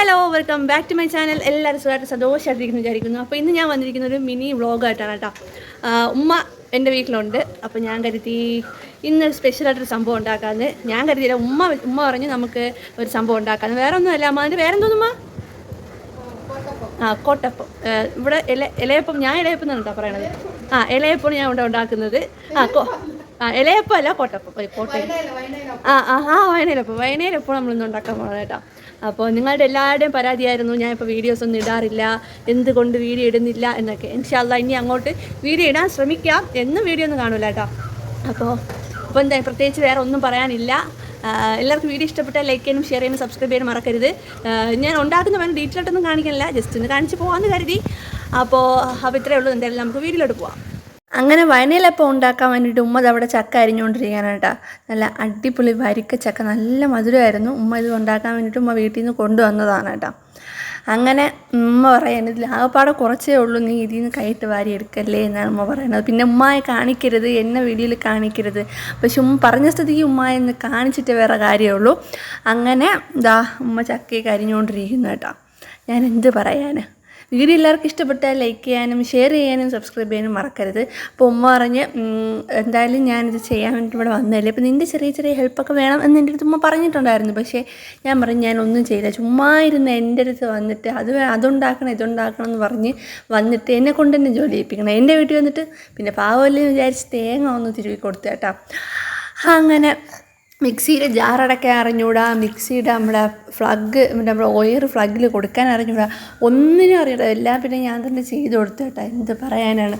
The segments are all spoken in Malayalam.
Hello welcome back to my channel എല്ലാവരും സുഖമായിട്ട് സന്തോഷമായിട്ടിരിക്കുന്നു വിചാരിക്കുന്നു. അപ്പോൾ ഇന്ന് ഞാൻ വന്നിരിക്കുന്ന ഒരു മിനി വ്ളോഗായിട്ടാണ് കേട്ടോ. ഉമ്മ എന്റെ വീട്ടിലുണ്ട്. അപ്പോൾ ഞാൻ കരുതി ഇന്ന് സ്പെഷ്യലായിട്ടൊരു സംഭവം ഉണ്ടാക്കാമെന്ന് ഞാൻ കരുതിയില്ല ഉമ്മ ഉമ്മ പറഞ്ഞു നമുക്ക് ഒരു സംഭവം ഉണ്ടാക്കാമെന്ന് വേറെ ഒന്നുമല്ല അമ്മ അതിന്റെ വേറെ എന്തോന്നുമ്മ ആ കോട്ടപ്പം. ഇവിടെ ഇല ഇലയപ്പം ഞാൻ ഇലയപ്പം എന്നാണ് കേട്ടോ പറയണത്. ആ ഇലയപ്പം ഞാൻ ഇവിടെ ഉണ്ടാക്കുന്നത്. ആ ആ ഇലയപ്പം അല്ല കോട്ടപ്പം ഒരു കോട്ടയം. ആ ആ ആ വയനയിലപ്പം വയനയിലപ്പം നമ്മളൊന്നും ഉണ്ടാക്കാൻ പോകണം കേട്ടോ. അപ്പോൾ നിങ്ങളുടെ എല്ലാവരുടെയും പരാതിയായിരുന്നു ഞാൻ ഇപ്പോൾ വീഡിയോസ് ഒന്നും ഇടാറില്ല എന്തുകൊണ്ട് വീഡിയോ ഇടുന്നില്ല എന്നൊക്കെ. ഇൻഷാല്ല ഇനി അങ്ങോട്ട് വീഡിയോ ഇടാൻ ശ്രമിക്കാം എന്നും വീഡിയോ ഒന്നും കാണൂല കേട്ടോ. അപ്പോൾ ഇപ്പോൾ എന്താ പ്രത്യേകിച്ച് വേറെ ഒന്നും പറയാനില്ല. എല്ലാവർക്കും വീഡിയോ ഇഷ്ടപ്പെട്ടാൽ ലൈക്ക് ചെയ്യാനും ഷെയർ ചെയ്യാനും സബ്സ്ക്രൈബ് ചെയ്യാനും മറക്കരുത്. ഞാൻ ഉണ്ടാക്കുന്ന വേണം ഡീറ്റെയിൽ ആയിട്ടൊന്നും കാണിക്കാനില്ല. ജസ്റ്റ് ഒന്ന് കാണിച്ച് പോകാമെന്ന് കരുതി. അപ്പോൾ അപ്പോൾ ഇത്രയേ ഉള്ളൂ. എന്തായാലും നമുക്ക് വീഡിയോയിലോട്ട് പോവാം. അങ്ങനെ വയനയിലപ്പം ഉണ്ടാക്കാൻ വേണ്ടിയിട്ട് ഉമ്മ അവിടെ ചക്ക അരിഞ്ഞുകൊണ്ടിരിക്കുകയാണ് നല്ല അടിപൊളി വരിക്ക ചക്ക നല്ല മധുരമായിരുന്നു. ഉമ്മ ഇത് ഉണ്ടാക്കാൻ വേണ്ടിയിട്ട് ഉമ്മ വീട്ടിൽ നിന്ന് കൊണ്ടുവന്നതാണ് കേട്ടോ. അങ്ങനെ ഉമ്മ പറയാൻ ഇതിൽ ആകപ്പാടെ കുറച്ചേ ഉള്ളൂ നീ ഇതിൽ നിന്ന് കൈയിട്ട് വാരി എടുക്കല്ലേ എന്നാണ് ഉമ്മ പറയുന്നത്. പിന്നെ ഉമ്മയെ കാണിക്കരുത് എന്നെ വീഡിയോയിൽ കാണിക്കരുത്. പക്ഷെ ഉമ്മ പറഞ്ഞ സ്ഥിതിക്ക് ഉമ്മയെ ഒന്ന് കാണിച്ചിട്ട് വേറെ കാര്യമുള്ളൂ അങ്ങനെ ഇതാ ഉമ്മ ചക്കയൊക്കെ അരിഞ്ഞുകൊണ്ടിരിക്കുന്നു കേട്ടോ. ഞാൻ എന്ത് പറയാനാ? വീഡിയോ എല്ലാവർക്കും ഇഷ്ടപ്പെട്ടാൽ ലൈക്ക് ചെയ്യാനും ഷെയർ ചെയ്യാനും സബ്സ്ക്രൈബ് ചെയ്യാനും മറക്കരുത്. അപ്പോൾ ഉമ്മ പറഞ്ഞ് എന്തായാലും ഞാനിത് ചെയ്യാൻ വേണ്ടി ഇവിടെ വന്നതല്ലേ. അപ്പോൾ നിന്റെ ചെറിയ ചെറിയ ഹെൽപ്പൊക്കെ വേണം എന്ന് എന്റെ അടുത്ത് ഉമ്മ പറഞ്ഞിട്ടുണ്ടായിരുന്നു. പക്ഷേ ഞാൻ പറഞ്ഞു ഞാൻ ഒന്നും ചെയ്യില്ല. ചുമ്മാ ഇരുന്ന് എന്റെ അടുത്ത് വന്നിട്ട് അത് അതുണ്ടാക്കണം ഇതുണ്ടാക്കണം എന്ന് പറഞ്ഞ് വന്നിട്ട് എന്നെ കൊണ്ട് തന്നെ ജോലി ചെയ്യിപ്പിക്കണം. എന്റെ വീട്ടിൽ വന്നിട്ട് പിന്നെ പാവമല്ലേ വിചാരിച്ച് തേങ്ങ ഒന്ന് തിരുവി കൊടുത്തു കേട്ടോ. അങ്ങനെ മിക്സിയിൽ ജാറടക്കാൻ അറിഞ്ഞൂടാ മിക്സിയുടെ നമ്മുടെ ഫ്ലഗ് നമ്മുടെ ഓയർ ഫ്ലഗിൽ കൊടുക്കാൻ അറിഞ്ഞൂടാ. ഒന്നിനും അറിയില്ല എല്ലാം പിന്നെ ഞാൻ തന്നെ ചെയ്ത് കൊടുത്തു കേട്ടോ എന്ത് പറയാനാണ്.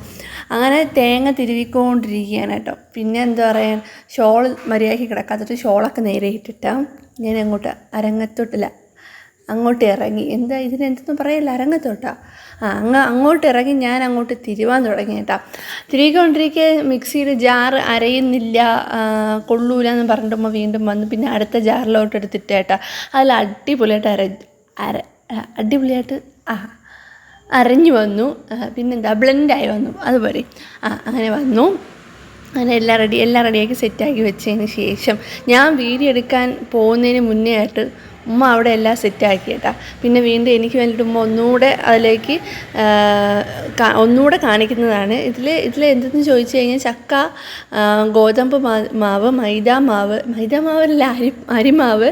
അങ്ങനെ തേങ്ങ തിരുവിക്കൊണ്ടിരിക്കുകയാണ് കേട്ടോ. പിന്നെ എന്താ പറയാൻ ഷോൾ മര്യാദയ്ക്ക് കിടക്കാത്തിട്ട് ഷോളൊക്കെ നേരെ ഇട്ടിട്ടാ. ഞാൻ അങ്ങോട്ട് അരങ്ങത്തോട്ടില്ല. അങ്ങോട്ട് ഇറങ്ങി. എന്താ ഇതിനെന്തെന്ന് പറയല്ല അരങ്ങത്തോട്ടാ. ആ അങ്ങ് അങ്ങോട്ട് ഇറങ്ങി ഞാൻ അങ്ങോട്ട് തിരുവാൻ തുടങ്ങി കേട്ടാ. തിരികൊണ്ടിരിക്കെ മിക്സിയിൽ ജാറ് അരയുന്നില്ല കൊള്ളൂല എന്ന് പറഞ്ഞിട്ടുമ്പോൾ വീണ്ടും വന്നു. പിന്നെ അടുത്ത ജാറിലോട്ട് എടുത്തിട്ട് കേട്ടാ. അതിൽ അടിപൊളിയായിട്ട് അര അര അടിപൊളിയായിട്ട് ആ അരഞ്ഞു വന്നു. പിന്നെ പിന്നെന്താ ബ്ലെൻഡായി വന്നു. അതുപോലെ ആ അങ്ങനെ വന്നു. അങ്ങനെ എല്ലാം റെഡി എല്ലാം റെഡിയാക്കി സെറ്റാക്കി വെച്ചതിന് ശേഷം ഞാൻ വീഡിയോ എടുക്കാൻ പോകുന്നതിന് മുന്നേ ആയിട്ട് ഉമ്മ അവിടെ എല്ലാം സെറ്റാക്കി കേട്ടാ പിന്നെ വീണ്ടും എനിക്ക് വേണ്ടിയിട്ട് ഉമ്മ ഒന്നുകൂടെ അതിലേക്ക് ഒന്നുകൂടെ കാണിക്കുന്നതാണ്. ഇതിൽ ഇതിൽ എന്തെന്ന് ചോദിച്ചു കഴിഞ്ഞാൽ ചക്ക ഗോതമ്പ് മാവ് മൈദ മാവ് മൈദ മാവല്ല അരി അരിമാവ്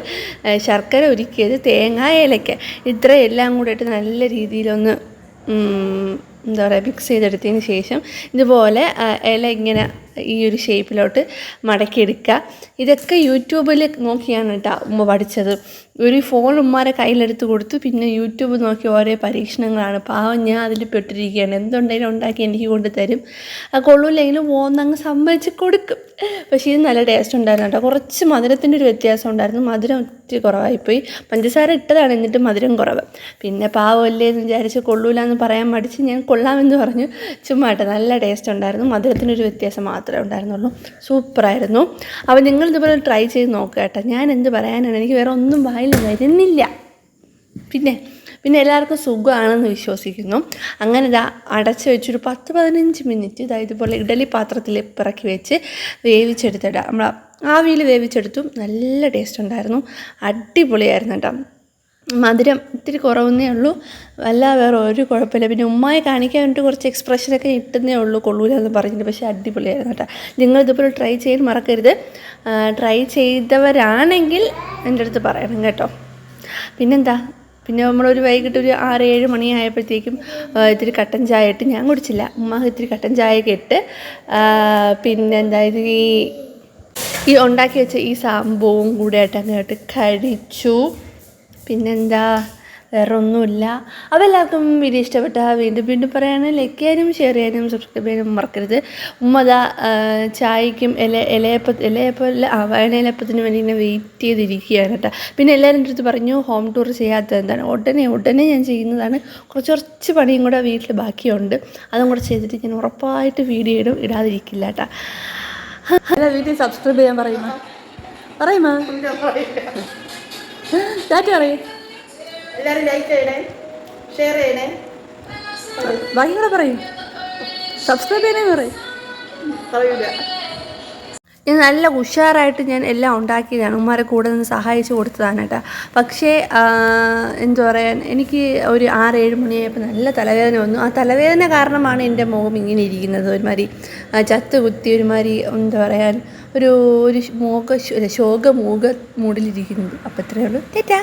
ശർക്കര ഒരുക്കിയത് തേങ്ങ ഏലക്ക. ഇത്രയെല്ലാം കൂടെ ഇട്ട് നല്ല രീതിയിലൊന്ന് എന്താ പറയുക മിക്സ് ചെയ്തെടുത്തതിന് ശേഷം ഇതുപോലെ ആ, ഇല ഇങ്ങനെ ഈ ഒരു ഷേപ്പിലോട്ട് മടക്കിയെടുക്കുക. ഇതൊക്കെ യൂട്യൂബിൽ നോക്കിയാണ് കേട്ടോ ഉമ്മ പഠിച്ചത്. ഒരു ഫോൺ ഉമ്മാരെ കയ്യിലെടുത്ത് കൊടുത്തു. പിന്നെ യൂട്യൂബ് നോക്കി ഓരോ പരീക്ഷണങ്ങളാണ്. പാവം ഞാൻ അതിൽ പെട്ടിരിക്കുകയാണ്. എന്തുണ്ടെങ്കിലും ഉണ്ടാക്കി എനിക്ക് കൊണ്ട് തരും. അത് കൊള്ളൂല്ലെങ്കിലും ഓന്നങ്ങ് സമ്മതിച്ച് കൊടുക്കും. പക്ഷേ ഇത് നല്ല ടേസ്റ്റ് ഉണ്ടായിരുന്നു കേട്ടോ കുറച്ച് മധുരത്തിന്റെ ഒരു വ്യത്യാസം ഉണ്ടായിരുന്നു. മധുരം ഒത്തിരി കുറവായിപ്പോയി. പഞ്ചസാര ഇട്ടതാണ് എന്നിട്ട് മധുരം കുറവ്. പിന്നെ പാവമല്ലേ എന്ന് വിചാരിച്ച് കൊള്ളൂലെന്ന് പറയാൻ മടിച്ച് ഞാൻ കൊള്ളാമെന്ന് പറഞ്ഞു. ചുമ്മാട്ടെ നല്ല ടേസ്റ്റ് ഉണ്ടായിരുന്നു. മധുരത്തിനൊരു വ്യത്യാസം മാത്രമേ ഉണ്ടായിരുന്നുള്ളൂ. സൂപ്പറായിരുന്നു അപ്പോൾ നിങ്ങൾ ഇതുപോലെ ട്രൈ ചെയ്ത് നോക്കുക കേട്ടോ. ഞാൻ എന്ത് പറയാനാണ്? എനിക്ക് വേറെ ഒന്നും വായിൽ വരുന്നില്ല. പിന്നെ പിന്നെ എല്ലാവർക്കും സുഖമാണെന്ന് വിശ്വസിക്കുന്നു. അങ്ങനെ ഇതാ അടച്ച് വെച്ചൊരു പത്ത് പതിനഞ്ച് മിനിറ്റ് ഇതാ ഇതുപോലെ ഇഡലി പാത്രത്തിൽ പിറക്കി വെച്ച് വേവിച്ചെടുത്തിടാം നമ്മൾ ആവിയിൽ വേവിച്ചെടുത്തു. നല്ല ടേസ്റ്റ് ഉണ്ടായിരുന്നു. അടിപൊളിയായിരുന്നു കേട്ടോ. മധുരം ഇത്തിരി കുറവെന്നേ ഉള്ളൂ. അല്ല വേറെ ഒരു കുഴപ്പമില്ല. പിന്നെ ഉമ്മായി കാണിക്കാൻ വേണ്ടി കുറച്ച് എക്സ്പ്രഷനൊക്കെ ഇട്ടുന്നേ ഉള്ളൂ കൊള്ളൂല എന്ന് പറഞ്ഞിട്ട്. പക്ഷേ അടിപൊളിയായിരുന്നു കേട്ടോ. നിങ്ങൾ ഇതുപോലെ ട്രൈ ചെയ്യാൻ മറക്കരുത്. ട്രൈ ചെയ്തവരാണെങ്കിൽ എന്റെ അടുത്ത് പറയണം കേട്ടോ. പിന്നെന്താ? പിന്നെ നമ്മളൊരു വൈകിട്ട് ഒരു ആറ് ഏഴ് മണി ആയപ്പോഴത്തേക്കും ഇത്തിരി കട്ടൻ ചായ ഇട്ട് ഞാൻ കുടിച്ചില്ല. ഉമ്മ ഇത്തിരി കട്ടൻ ചായയൊക്കെ ഇട്ട് പിന്നെന്താ ഇത് ഈ ഉണ്ടാക്കി വെച്ച ഈ സംഭവവും കൂടെ ആയിട്ട് അങ്ങോട്ട് കഴിച്ചു. പിന്നെന്താ? വേറെ ഒന്നുമില്ല അപ്പോൾ എല്ലാവർക്കും വീഡിയോ ഇഷ്ടപ്പെട്ട വീണ്ടും വീണ്ടും പറയാനും ലൈക്ക് ചെയ്യാനും ഷെയർ ചെയ്യാനും സബ്സ്ക്രൈബ് ചെയ്യാനും മറക്കരുത്. ഉമ്മത ചായക്കും ഇല ഇലയപ്പ ഇലയപ്പല്ല ആ വയണയിലപ്പത്തിന് വേണ്ടി ഇങ്ങനെ വെയിറ്റ് ചെയ്തിരിക്കുകയാണ് കേട്ടോ. പിന്നെ എല്ലാവരും എന്റെ അടുത്ത് പറഞ്ഞു ഹോം ടൂർ ചെയ്യാത്തത് എന്താണ്? ഉടനെ ഉടനെ ഞാൻ ചെയ്യുന്നതാണ്. കുറച്ച് കുറച്ച് പണിയും കൂടെ വീട്ടിൽ ബാക്കിയുണ്ട്. അതും കൂടെ ചെയ്തിട്ട് ഞാൻ ഉറപ്പായിട്ട് വീഡിയോ ഇടും ഇടാതിരിക്കില്ല കേട്ടോ. അല്ല വീട്ടിൽ സബ്സ്ക്രൈബ് ചെയ്യാൻ പറയുമോ? പറയുമോ? പറയും എല്ലാവരും ലൈക്ക് ചെയ്യണേ ഷെയർ ചെയ്യണേ. ബാക്കി കൂടെ പറയും? സബ്സ്ക്രൈബ് ചെയ്യണേ പറയും. പറയൂല. ഇത് നല്ല ഉഷാറായിട്ട് ഞാൻ എല്ലാം ഉണ്ടാക്കിയതാണ്. ഉമ്മാരെ കൂടെ നിന്ന് സഹായിച്ചു കൊടുത്തതാണ് കേട്ടോ. പക്ഷേ എന്താ പറയാൻ എനിക്ക് ഒരു ആറ് ഏഴ് മണിയായപ്പോൾ നല്ല തലവേദന വന്നു. ആ തലവേദന കാരണമാണ് എന്റെ മുഖം ഇങ്ങനെ ഇരിക്കുന്നത്. ഒരുമാതിരി ചത്ത് കുത്തി ഒരുമാതിരി എന്താ പറയാൻ ഒരു ഒരു മോക ശോക മൂക മൂടിലിരിക്കുന്നത്. അപ്പം ഇത്രയേ ഉള്ളൂ. തെറ്റാ